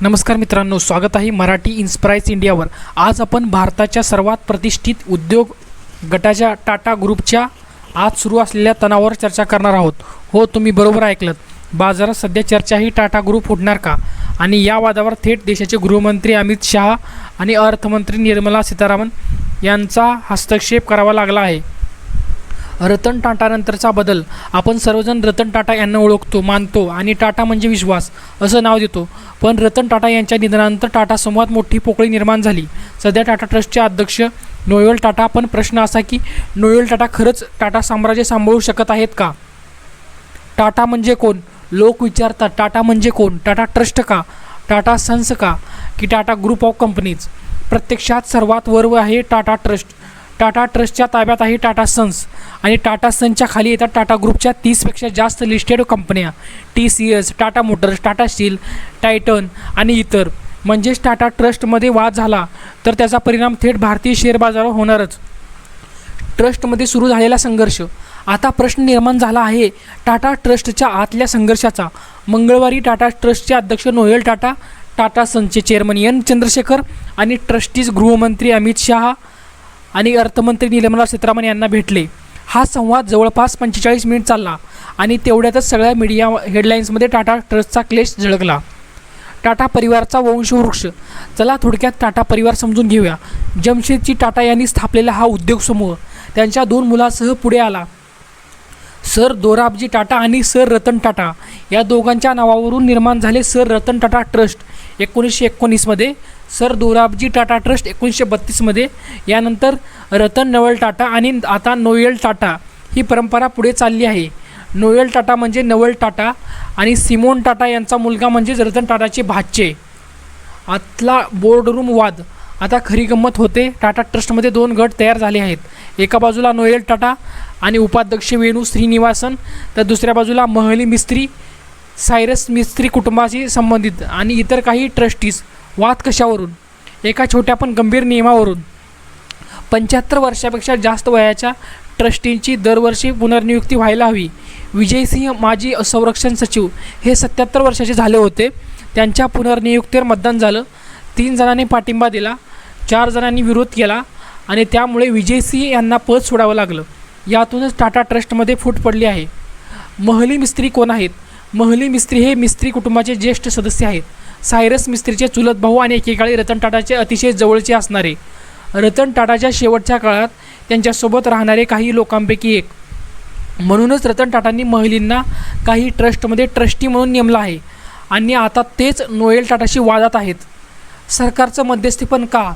नमस्कार मित्रांनो स्वागत आहे मराठी इन्स्प्राईज इंडियावर आज आपण भारताच्या सर्वात प्रतिष्ठित उद्योग गटाच्या टाटा ग्रुपच्या आज सुरू असलेल्या तणावावर चर्चा करणार आहोत. हो तुम्ही बरोबर ऐकलं बाजारात सध्या चर्चा ही टाटा ग्रुप फुटणार का? आणि या वादावर थेट देशाचे गृहमंत्री अमित शहा आणि अर्थमंत्री निर्मला सीतारामन यांचा हस्तक्षेप करावा लागला आहे. रतन टाटानंतरचा बदल. आपण सर्वजण रतन टाटा यांना ओळखतो मानतो आणि टाटा म्हणजे विश्वास असं नाव देतो. पण रतन टाटा यांच्या निधनानंतर टाटा समूहात मोठी पोकळी निर्माण झाली. सध्या टाटा ट्रस्टचे अध्यक्ष नोएल टाटा पण प्रश्न असा की नोएल टाटा खरंच टाटा साम्राज्य सांभाळू शकत आहेत का? टाटा म्हणजे कोण? लोक विचारतात टाटा म्हणजे कोण? टाटा ट्रस्ट का? टाटा सन्स का? की टाटा ग्रुप ऑफ कंपनीज? प्रत्यक्षात सर्वात वर्व आहे टाटा ट्रस्ट. टाटा ट्रस्टच्या ताब्यात आहे टाटा सन्स. आणि टाटा सन्सच्या खाली येतात टाटा ग्रुपच्या तीसपेक्षा जास्त लिस्टेड कंपन्या. T C S Tata motors Tata steel Titan आणि इतर. म्हणजेच टाटा ट्रस्टमध्ये वाद झाला तर त्याचा परिणाम थेट भारतीय शेअर बाजारावर होणारच. ट्रस्टमध्ये सुरू झालेला संघर्ष. आता प्रश्न निर्माण झाला आहे टाटा ट्रस्टच्या आतल्या संघर्षाचा. मंगळवारी टाटा ट्रस्टचे अध्यक्ष नोएल टाटा टाटा सनचे चेअरमन एन चंद्रशेखर आणि ट्रस्टीज गृहमंत्री अमित शहा आणि अर्थमंत्री निर्मला सीतारामन यांना भेटले. हा संवाद जवळपास पंचेचाळीस मिनिट चालला आणि तेवढ्यातच सगळ्या मीडिया हेडलाईन्समध्ये टाटा ट्रस्टचा क्लेश झळकला. टाटा परिवारचा वंशवृक्ष चला थोडक्यात टाटा परिवार समजून घेऊया. जमशेदजी टाटा यांनी स्थापलेला हा उद्योग समूह. त्यांच्या दोन मुलासह पुढे आला. सर दोराबजी टाटा आणि सर रतन टाटा या दोघांच्या नावावरून निर्माण झाले सर रतन टाटा ट्रस्ट एकोणीसशे एकोणीसमध्ये सर दोराबजी टाटा ट्रस्ट एकोणीसशे बत्तीसमध्ये यानंतर रतन नवल टाटा आणि आता नोएल टाटा ही परंपरा पुढे चालली आहे. नोएल टाटा म्हणजे नवल टाटा आणि सिमोन टाटा यांचा मुलगा म्हणजेच रतन टाटाचे भाचे. आतला बोर्डरूम वाद आता खरी गंमत होते. टाटा ट्रस्टमध्ये दोन गट तयार झाले आहेत. एका बाजूला नोएल टाटा आणि उपाध्यक्ष वेणू श्रीनिवासन तर दुसऱ्या बाजूला महली मिस्त्री सायरस मिस्त्री कुटुंबाशी संबंधित आणि इतर काही ट्रस्टीज वाद कशावरून? एका छोट्या पण गंभीर नियमावरून. पंच्याहत्तर वर्षापेक्षा जास्त वयाच्या ट्रस्टींची दरवर्षी पुनर्नियुक्ती व्हायला हवी. विजयसिंह माजी संरक्षण सचिव हे सत्याहत्तर वर्षाचे झाले होते. त्यांच्या पुनर्नियुक्तीवर मतदान झालं. तीन जणांनी पाठिंबा दिला. चार जणांनी विरोध केला. आणि त्यामुळे विजय सिंह यांना पद सोडावं लागलं. यातूनच टाटा ट्रस्टमध्ये फूट पडली आहे. महली मिस्त्री कोण आहेत? महली मिस्त्री हे मिस्त्री कुटुंबाचे ज्येष्ठ सदस्य आहेत. सायरस मिस्त्रीचे चुलत भाऊ आणि एकेकाळी रतन टाटाचे अतिशय जवळचे असणारे. रतन टाटाच्या शेवटच्या काळात त्यांच्यासोबत राहणारे काही लोकांपैकी एक. म्हणूनच रतन टाटांनी महिलींना काही ट्रस्टमध्ये ट्रस्टी म्हणून नेमलं आहे. आणि आता तेच नोएल टाटाशी वादात आहेत. सरकारचं मध्यस्थीपन का?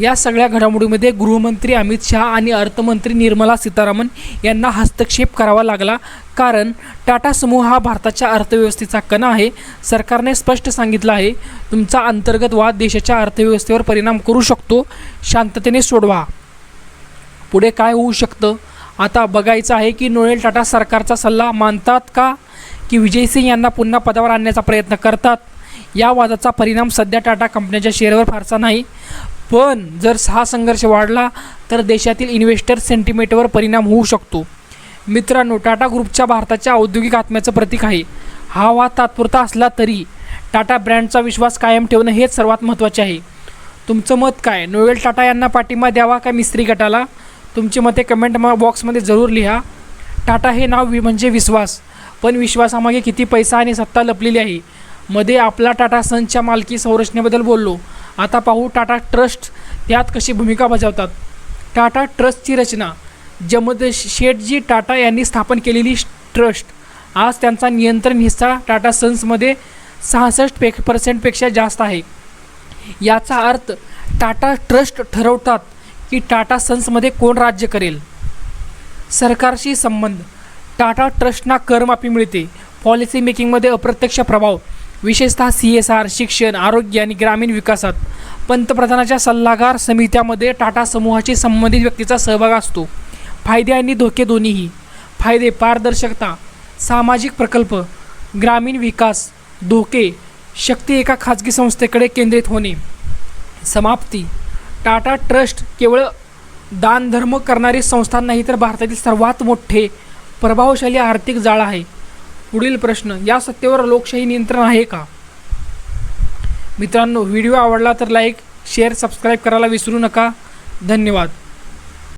या सगळ्या घडामोडीमध्ये गृहमंत्री अमित शहा आणि अर्थमंत्री निर्मला सीतारामन यांना हस्तक्षेप करावा लागला. कारण टाटा समूह हा भारताच्या अर्थव्यवस्थेचा कणा आहे. सरकारने स्पष्ट सांगितलं आहे तुमचा अंतर्गत वाद देशाच्या अर्थव्यवस्थेवर परिणाम करू शकतो. शांततेने सोडवा. पुढे काय होऊ शकतं? आता बघायचं आहे की नोएल टाटा सरकारचा सल्ला मानतात का? की विजय सिंग यांना पुन्हा पदावर आणण्याचा प्रयत्न करतात? या वादाचा परिणाम सध्या टाटा कंपन्याच्या शेअरवर फारसा नाही. पण जर सहा संघर्ष वाढला तर देशातील इन्व्हेस्टर सेंटिमेंटवर परिणाम होऊ शकतो. मित्रांनो टाटा ग्रुपच्या भारताच्या औद्योगिक आत्म्याचं प्रतीक आहे. हा वाद तात्पुरता असला तरी टाटा ब्रँडचा विश्वास कायम ठेवणं हेच सर्वात महत्त्वाचे आहे. तुमचं मत काय? नोएल टाटा यांना पाठिंबा द्यावा का मिस्त्री गटाला? तुमची मते कमेंट म बॉक्समध्ये जरूर लिहा. टाटा हे नाव वि म्हणजे विश्वास पण विश्वासामागे किती पैसा आणि सत्ता लपलेली आहे? मध्ये आपला टाटा सनच्या मालकी संरचनेबद्दल बोललो. आता पाहू टाटा ट्रस्ट त्यात कशी भूमिका बजावतात. टाटा ट्रस्टची रचना जमद शेठजी टाटा यांनी स्थापन केलेली ट्रस्ट आज त्यांचा नियंत्रण हिस्सा टाटा सन्समध्ये सहासष्ट पे पर्सेंटपेक्षा जास्त आहे. याचा अर्थ टाटा ट्रस्ट ठरवतात की टाटा सन्समध्ये कोण राज्य करेल. सरकारशी संबंध टाटा ट्रस्टना करमाफी मिळते पॉलिसी मेकिंगमध्ये अप्रत्यक्ष प्रभाव विशेषतः सी एस आर शिक्षण आरोग्य आणि ग्रामीण विकासात पंतप्रधानाच्या सल्लागार समित्यामध्ये टाटा समूहाशी संबंधित व्यक्तीचा सहभाग असतो. फायदे आणि धोके दोन्हीही. फायदे पारदर्शकता सामाजिक प्रकल्प ग्रामीण विकास धोके शक्ती एका खाजगी संस्थेकडे केंद्रित होणे. समाप्ती. टाटा ट्रस्ट केवळ दानधर्म करणारी संस्था नाही तर भारतातील सर्वात मोठे प्रभावशाली आर्थिक जाळ आहे. पुढील प्रश्न या सत्तेवर लोकशाही नियंत्रण आहे का? मित्रांनो व्हिडिओ आवडला तर लाईक शेअर सबस्क्राईब करायला विसरू नका. धन्यवाद.